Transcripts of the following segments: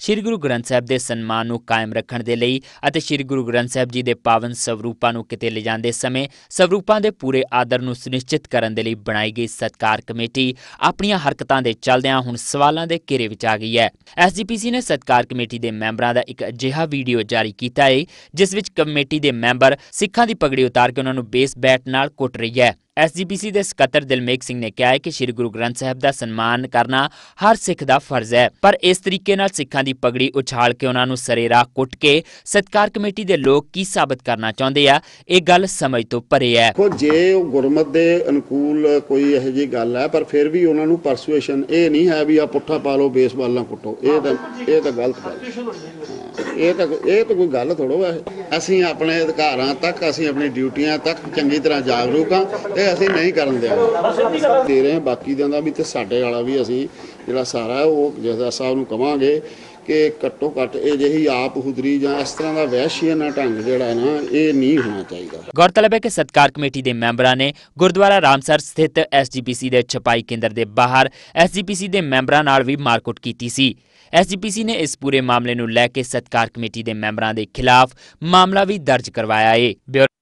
ਸ੍ਰੀ ਗੁਰੂ ਗ੍ਰੰਥ ਸਾਹਿਬ ਦੇ ਸਨਮਾਨ ਨੂੰ ਕਾਇਮ ਰੱਖਣ ਦੇ ਲਈ ਅਤੇ ਸ੍ਰੀ ਗੁਰੂ ਗ੍ਰੰਥ ਸਾਹਿਬ ਜੀ ਦੇ ਪਾਵਨ ਸਵਰੂਪਾਂ ਨੂੰ ਕਿਤੇ ਲਿਜਾਂਦੇ ਸਮੇਂ ਸਵਰੂਪਾਂ ਦੇ ਪੂਰੇ ਆਦਰ ਨੂੰ ਸੁਨਿਸ਼ਚਿਤ ਕਰਨ ਦੇ ਲਈ ਬਣਾਈ ਗਈ ਸਤਕਾਰ ਕਮੇਟੀ ਆਪਣੀਆਂ ਹਰਕਤਾਂ ਦੇ ਚੱਲਦਿਆਂ ਹੁਣ ਸਵਾਲਾਂ ਦੇ ਘੇਰੇ ਵਿੱਚ ਆ ਗਈ ਹੈ। ਐਸਜੀਪੀਸੀ ਨੇ ਸਤਕਾਰ ਕਮੇਟੀ ਦੇ ਮੈਂਬਰਾਂ ਦਾ ਇੱਕ ਅਜਿਹਾ ਵੀਡੀਓ ਜਾਰੀ ਕੀਤਾ ਹੈ, ਜਿਸ ਵਿੱਚ ਕਮੇਟੀ ਦੇ ਮੈਂਬਰ ਸਿੱਖਾਂ ਦੀ ਪਗੜੀ ਉਤਾਰ ਕੇ ਉਹਨਾਂ ਨੂੰ ਬੇਸ ਬੈਟ ਨਾਲ ਕੁੱਟ ਰਹੀ ਹੈ। ਐਸਜੀਪੀਸੀ ਦੇ ਸਕੱਤਰ ਦਿਲਮੇਕ ਸਿੰਘ ਨੇ ਕਿਹਾ ਹੈ ਕਿ ਸ੍ਰੀ ਗੁਰੂ ਗ੍ਰੰਥ ਸਾਹਿਬ ਦਾ ਸਨਮਾਨ ਕਰਨਾ ਹਰ ਸਿੱਖ ਦਾ ਫਰਜ਼ ਹੈ, ਪਰ ਇਸ ਤਰੀਕੇ ਨਾਲ ਸਿੱਖਾਂ ਦੀ ਪਗੜੀ ਉਛਾਲ ਕੇ ਉਹਨਾਂ ਨੂੰ ਸਰੇਰਾ ਕੁੱਟ ਕੇ ਸਤਕਾਰ ਕਮੇਟੀ ਦੇ ਲੋਕ ਕੀ ਸਾਬਤ ਕਰਨਾ ਚਾਹੁੰਦੇ ਆ, ਇਹ ਗੱਲ ਸਮਝ ਤੋਂ ਪਰੇ ਹੈ ਦੇਖੋ, ਜੇ ਉਹ ਗੁਰਮਤ ਦੇ ਅਨੁਕੂਲ ਕੋਈ ਇਹੋ ਜਿਹੀ ਗੱਲ ਹੈ, ਪਰ ਫਿਰ ਵੀ ਉਹਨਾਂ ਨੂੰ ਪਰਸੂਏਸ਼ਨ ਇਹ ਨਹੀਂ ਹੈ ਵੀ ਆ ਪੁੱਠਾ ਪਾ ਲਓ, ਬੇਸਬਾਲ ਨਾਲ ਕੁੱਟੋ, ਇਹ ਤਾਂ ਇਹ ਤਾਂ ਗਲਤ ਗੱਲ ਹੈ। ਇਹ ਤਾਂ ਇਹ ਤਾਂ ਕੋਈ ਗੱਲ ਥੋੜੋ ਹੈ ਅਸੀਂ ਆਪਣੇ ਅਧਿਕਾਰਾਂ ਤੱਕ, ਅਸੀਂ ਆਪਣੀ ਡਿਊਟੀਆਂ ਤੱਕ ਚੰਗੀ ਤਰ੍ਹਾਂ ਜਾਗਰੂਕ ਹਾਂ ਤੇ ਅਸੀਂ ਨਹੀਂ ਕਰਨ ਦਿਆਂਗੇ ਦੇ ਰਹੇ ਹਾਂ ਬਾਕੀ ਦਿਆਂ ਦਾ ਵੀ ਤੇ ਸਾਡੇ ਵਾਲਾ ਵੀ ਅਸੀਂ ਜਿਹੜਾ ਸਾਰਾ ਉਹ ਜਥੇਦਾਰ ਸਾਹਿਬ ਨੂੰ ਕਵਾਂਗੇ ਕਿ ਘੱਟੋ ਘੱਟ ਇਹ ਜਿਹੀ ਆਪ ਹੁਦਰੀ ਜਾਂ ਇਸ ਤਰ੍ਹਾਂ ਦਾ ਵਹਿਸ਼ੀਆਨਾ ਢੰਗ ਜਿਹੜਾ ਨਾ, ਇਹ ਨਹੀਂ ਹੋਣਾ ਚਾਹੀਦਾ। ਗੌਰਤਲਬ ਹੈ ਕਿ ਸਤਕਾਰ ਕਮੇਟੀ ਦੇ ਮੈਂਬਰਾਂ ਨੇ ਗੁਰਦੁਆਰਾ ਰਾਮਸਰ ਸਥਿਤ ਐਸਜੀਪੀਸੀ ਦੇ ਛਪਾਈ ਕੇਂਦਰ ਦੇ ਬਾਹਰ ਐਸਜੀਪੀਸੀ ਦੇ ਮੈਂਬਰਾਂ ਨਾਲ ਵੀ ਮਾਰਕੁੱਟ ਕੀਤੀ ਸੀ। ਐਸਜੀਪੀਸੀ ਨੇ ਇਸ ਪੂਰੇ ਮਾਮਲੇ ਨੂੰ ਲੈ ਕੇ ਸਤਕਾਰ ਕਮੇਟੀ ਦੇ ਮੈਂਬਰਾਂ ਦੇ ਖਿਲਾਫ ਮਾਮਲਾ ਵੀ ਦਰਜ ਕਰਵਾਇਆ ਹੈ ਬਿਊਰੋ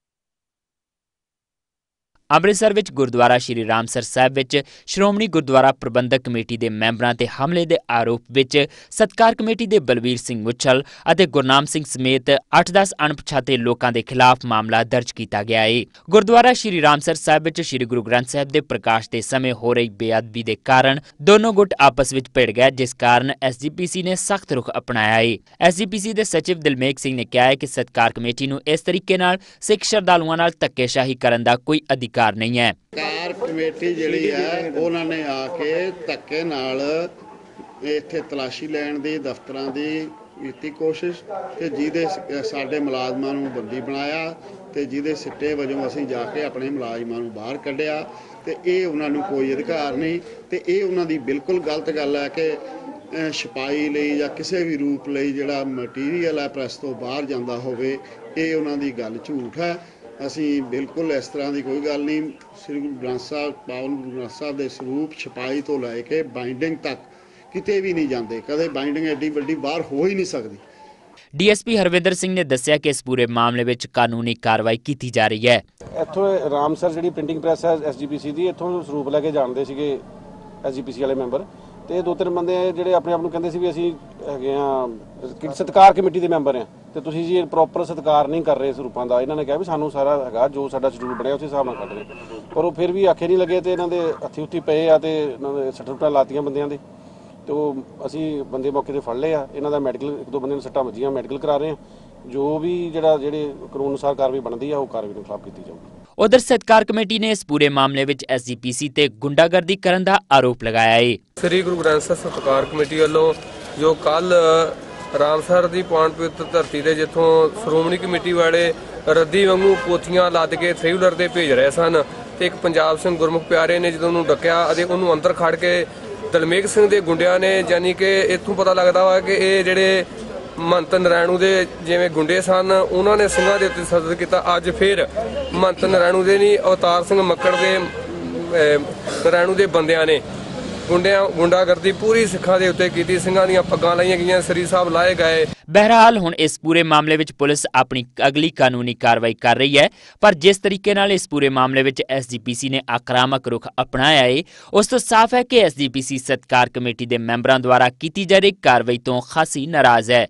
ਅੰਮ੍ਰਿਤਸਰ ਵਿੱਚ ਗੁਰਦੁਆਰਾ ਸ਼੍ਰੀ ਰਾਮਸਰ ਸਾਹਿਬ ਵਿੱਚ ਸ਼੍ਰੋਮਣੀ ਗੁਰਦੁਆਰਾ ਪ੍ਰਬੰਧਕ ਕਮੇਟੀ ਦੇ ਮੈਂਬਰਾਂ ਤੇ ਹਮਲੇ ਦੇ ਆਰੋਪ ਵਿੱਚ ਸਤਕਾਰ ਕਮੇਟੀ ਦੇ ਬਲਵੀਰ ਸਿੰਘ ਮੁੱਛਲ ਅਤੇ ਗੁਰਨਾਮ ਸਿੰਘ ਸਮੇਤ 8-10 ਅਣਪਛਾਤੇ ਲੋਕਾਂ ਦੇ ਖਿਲਾਫ ਮਾਮਲਾ ਦਰਜ ਕੀਤਾ ਗਿਆ ਹੈ ਗੁਰਦੁਆਰਾ ਸ਼੍ਰੀ ਰਾਮਸਰ ਸਾਹਿਬ ਵਿੱਚ ਸ਼੍ਰੀ ਗੁਰੂ ਗ੍ਰੰਥ ਸਾਹਿਬ ਦੇ ਪ੍ਰਕਾਸ਼ ਦੇ ਸਮੇਂ ਹੋ ਰਹੀ ਬੇਅਦਬੀ ਦੇ ਕਾਰਨ ਦੋਨੋਂ ਗੁੱਟ ਆਪਸ ਵਿੱਚ ਭਿੜ ਗਏ, ਜਿਸ ਕਾਰਨ ਐਸਜੀਪੀਸੀ ਨੇ ਸਖਤ ਰੁਖ ਅਪਣਾਇਆ ਹੈ ਐਸਜੀਪੀਸੀ ਦੇ ਸਚਿਵ ਦਿਲਮੇਕ ਸਿੰਘ ਨੇ ਕਿਹਾ ਹੈ ਕਿ ਸਤਕਾਰ ਕਮੇਟੀ ਨੂੰ ਇਸ ਤਰੀਕੇ ਨਾਲ ਸਿੱਖ ਸ਼ਰਧਾਲੂਆਂ ਨਾਲ ਧੱਕੇਸ਼ਾਹੀ ਕਰਨ ਦਾ ਕੋਈ ਅਧਿਕਾਰ ਨਹੀਂ ਹੈ। ਕਾਰ ਕਮੇਟੀ ਜਿਹੜੀ ਹੈ ਉਹਨਾਂ ਨੇ ਆ ਕੇ ਧੱਕੇ ਨਾਲ ਇੱਥੇ ਤਲਾਸ਼ੀ ਲੈਣ ਦੀ, ਦਫ਼ਤਰਾਂ ਦੀ ਕੀਤੀ ਕੋਸ਼ਿਸ਼ ਕਿ ਜਿਹਦੇ ਸਾਡੇ ਮੁਲਾਜ਼ਮਾਂ ਨੂੰ ਬੰਦੀ ਬਣਾਇਆ ਤੇ ਜਿਹਦੇ ਸਿੱਟੇ ਵਜੋਂ ਅਸੀਂ ਜਾ ਕੇ ਆਪਣੇ ਮੁਲਾਜ਼ਮਾਂ ਨੂੰ ਬਾਹਰ ਕੱਢਿਆ ਤੇ ਇਹ ਉਹਨਾਂ ਨੂੰ ਕੋਈ ਅਧਿਕਾਰ ਨਹੀਂ ਤੇ ਇਹ ਉਹਨਾਂ ਦੀ ਬਿਲਕੁਲ ਗਲਤ ਗੱਲ ਹੈ ਕਿ ਛਪਾਈ ਲਈ ਜਾਂ ਕਿਸੇ ਵੀ ਰੂਪ ਲਈ ਜਿਹੜਾ ਮਟੀਰੀਅਲ ਹੈ ਪ੍ਰੈਸ ਤੋਂ ਬਾਹਰ ਜਾਂਦਾ ਹੋਵੇ, ਇਹ ਉਹਨਾਂ ਦੀ ਗੱਲ ਝੂਠ ਹੈ ਅਸੀਂ ਬਿਲਕੁਲ ਇਸ ਤਰ੍ਹਾਂ ਦੀ ਕੋਈ ਗੱਲ ਨਹੀਂ। ਸ੍ਰੀ ਗੁਰੂ ਗ੍ਰੰਥ ਸਾਹਿਬ ਪਾਵਨ ਗੁਰੂ ਗ੍ਰੰਥ ਸਾਹਿਬ ਦੇ ਸਰੂਪ ਛਪਾਈ ਤੋਂ ਲੈ ਕੇ ਬਾਈਂਡਿੰਗ ਤੱਕ ਕਿਤੇ ਵੀ ਨਹੀਂ ਜਾਂਦੇ। ਕਦੇ ਬਾਈਂਡਿੰਗ ਐਡੀ ਵੱਡੀ ਬਾਹਰ ਹੋ ਹੀ ਨਹੀਂ ਸਕਦੀ। ਡੀਐਸਪੀ ਹਰਵਿੰਦਰ ਸਿੰਘ ਨੇ ਦੱਸਿਆ ਕਿ ਇਸ ਪੂਰੇ ਮਾਮਲੇ ਵਿੱਚ ਕਾਨੂੰਨੀ ਕਾਰਵਾਈ ਕੀਤੀ ਜਾ ਰਹੀ ਹੈ। ਇੱਥੋਂ ਰਾਮਸਰ ਜਿਹੜੀ ਪ੍ਰਿੰਟਿੰਗ ਪ੍ਰੈਸ ਹੈ ਐਸਜੀਪੀਸੀ ਦੀ ਇੱਥੋਂ ਸਰੂਪ ਲੈ ਕੇ ਜਾਣਦੇ ਸੀਗੇ ਐਸਜੀਪੀਸੀ ਵਾਲੇ ਮੈਂਬਰ ਤੇ ਦੋ ਤਿੰਨ ਬੰਦੇ ਜਿਹੜੇ ਆਪਣੇ ਆਪ ਨੂੰ ਕਹਿੰਦੇ ਸੀ ਵੀ ਅਸੀਂ ਹੈਗੇ ਆ ਕਿ ਸਤਕਾਰ ਕਮੇਟੀ ਦੇ ਮੈਂਬਰ ਆ ਤੇ ਤੁਸੀਂ ਜੀ ਪ੍ਰੋਪਰ ਸਤਕਾਰ ਨਹੀਂ ਕਰ ਰਹੇ ਸਰੂਪਾਂ ਦਾ। ਇਹਨਾਂ ਨੇ ਕਿਹਾ ਵੀ ਸਾਨੂੰ ਸਾਰਾ ਹੈਗਾ ਜੋ ਸਾਡਾ ਸ਼ਡਿਊਲ ਬਣਿਆ ਉਸੇ ਹਿਸਾਬ ਨਾਲ ਕੱਢ ਰਹੇ। ਪਰ ਉਹ ਫਿਰ ਵੀ ਆਖੇ ਨਹੀਂ ਲੱਗੇ ਤੇ ਇਹਨਾਂ ਦੇ ਹੱਥੀ ਉੱਤੀ ਪਏ ਆ ਤੇ ਇਹਨਾਂ ਦੇ ਸੱਟਾਂ ਲਾਤੀਆਂ ਬੰਦਿਆਂ ਦੇ। ਤੇ ਉਹ ਅਸੀਂ ਬੰਦੇ ਮੌਕੇ ਤੇ ਫੜ ਲਏ ਆ। ਇਹਨਾਂ ਦਾ ਮੈਡੀਕਲ ਇੱਕ ਦੋ ਬੰਦੇ ਨੂੰ ਸੱਟਾਂ ਵੱਜੀਆਂ ਮੈਡੀਕਲ ਕਰਾ ਰਹੇ ਆ। ਜੋ ਵੀ ਜਿਹੜਾ ਜਿਹੜੇ ਕਾਨੂੰਨ ਅਨੁਸਾਰ ਕਾਰਵਾਈ ਬਣਦੀ ਆ ਉਹ ਕਾਰਵਾਈ ਦੇ ਖਿਲਾਫ ਕੀਤੀ ਜਾਊਗੀ। ਉਧਰ ਸਤਕਾਰ ਕਮੇਟੀ ਨੇ ਇਸ ਪੂਰੇ ਮਾਮਲੇ ਵਿੱਚ ਐਸਜੀਪੀਸੀ ਤੇ ਗੁੰਡਾਗਰਦੀ ਕਰਨ ਦਾ ਆਰੋਪ ਲਗਾਇਆ ਹੈ ਸ੍ਰੀ ਗੁਰੂ ਗ੍ਰੰਥ ਸਾਹਿਬ ਸਤਕਾਰ ਕਮੇਟੀ ਵੱਲੋਂ ਜੋ ਕੱਲ ਰਾਮਸਰ ਦੀ ਪਾਵਨ ਪਵਿੱਤਰ ਧਰਤੀ ਤੇ ਜਿੱਥੋਂ ਸ਼੍ਰੋਮਣੀ ਕਮੇਟੀ ਵਾਲੇ ਰੱਦੀ ਵਾਂਗੂ ਪੋਥੀਆਂ ਲੱਦ ਕੇ ਥ੍ਰੀਲਰ ਦੇ ਭੇਜ ਰਹੇ ਸਨ ਤੇ ਇੱਕ ਪੰਜਾਬ ਸਿੰਘ ਗੁਰਮੁਖ ਪਿਆਰੇ ਨੇ ਜਦੋਂ ਉਹਨੂੰ ਡੱਕਿਆ ਅਤੇ ਉਹਨੂੰ ਅੰਦਰ ਖੜ ਕੇ ਦਲਮੇਕ ਸਿੰਘ ਦੇ ਗੁੰਡਿਆਂ ਨੇ ਯਾਨੀ ਕਿ ਇੱਥੋਂ ਪਤਾ ਲੱਗਦਾ ਵਾ ਕਿ ਇਹ ਜਿਹੜੇ ਮੰਤ ਨਰੈਣੂ ਦੇ ਜਿਵੇਂ ਗੁੰਡੇ ਸਨ ਉਹਨਾਂ ਨੇ ਸਿੰਘਾਂ ਦੇ ਉੱਤੇ ਸਦਦ ਕੀਤਾ। ਅੱਜ ਫਿਰ ਮੰਤ ਨਰੈਣੂ ਦੇ ਨਹੀਂ ਅਵਤਾਰ ਸਿੰਘ ਮੱਕੜ ਦੇ ਅਹ, ਦੇ ਬੰਦਿਆਂ ਨੇ ਗੁੰਡਿਆਂ ਗੁੰਡਾਗਰਦੀ ਪੂਰੀ ਸਿੱਖਾਂ ਦੇ ਉੱਤੇ ਕੀਤੀ। ਸਿੰਘਾਂ ਦੀਆਂ ਪੱਗਾਂ ਲਾਈਆਂ ਗਈਆਂ, ਸ੍ਰੀ ਸਾਹਿਬ ਲਾਏ ਗਏ। ਬਹਰਹਾਲ ਹੁਣ ਇਸ ਪੂਰੇ ਮਾਮਲੇ ਵਿੱਚ ਪੁਲਿਸ ਆਪਣੀ ਅਗਲੀ ਕਾਨੂੰਨੀ ਕਾਰਵਾਈ ਕਰ ਰਹੀ ਹੈ। ਪਰ ਜਿਸ ਤਰੀਕੇ ਨਾਲ ਇਸ ਪੂਰੇ ਮਾਮਲੇ ਵਿੱਚ ਐਸਜੀਪੀਸੀ ਨੇ ਆਕਰਾਮਕ ਰੁਖ ਅਪਣਾਇਆ ਏ, ਉਸ ਤੋਂ ਸਾਫ਼ ਹੈ ਕਿ ਐਸਜੀਪੀਸੀ ਸਤਕਾਰ ਕਮੇਟੀ ਦੇ ਮੈਂਬਰਾਂ ਦੁਆਰਾ ਕੀਤੀ ਜਾ ਰਹੀ ਕਾਰਵਾਈ ਤੋਂ ਖਾਸੀ ਨਾਰਾਜ਼ ਹੈ।